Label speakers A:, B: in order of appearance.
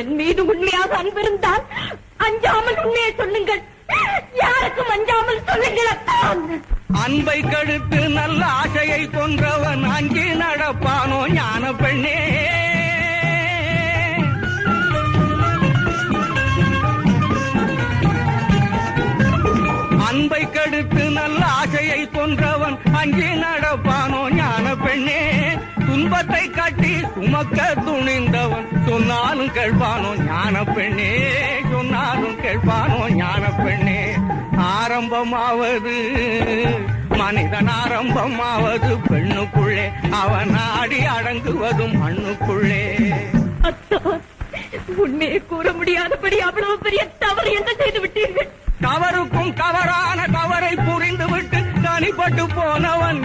A: என் மீது உண்மையாக அன்பிருந்தால் அஞ்சாமல் உண்மையை சொல்லுங்கள். யாருக்கும் அஞ்சாமல் சொல்லுங்கள்
B: அன்பை கழுத்து நல்ல ஆசையை கொன்றவன் அங்கே நடப்பானோ ஞான பெண்ணே. அன்பை கழு துன்பத்தை காட்டி சுமக்க துணிந்தவன். சொன்னாலும் கேட்பானோ ஞான பெண்ணே சொன்னாலும் கேட்பானோ ஞான பெண்ணே. ஆரம்பமாவது மனிதன் ஆரம்பமாவது பெண்ணுக்குள்ளே அவன் ஆடி அடங்குவதும் மண்ணுக்குள்ளே.
A: உண்மையை கூற முடியாதபடி அவ்வளவு பெரிய தவறு என்ன செய்து விட்டீர்கள்?
B: தவறுக்கும் தவறான தவறை புரிந்துவிட்டு தனிப்பட்டு போனவன்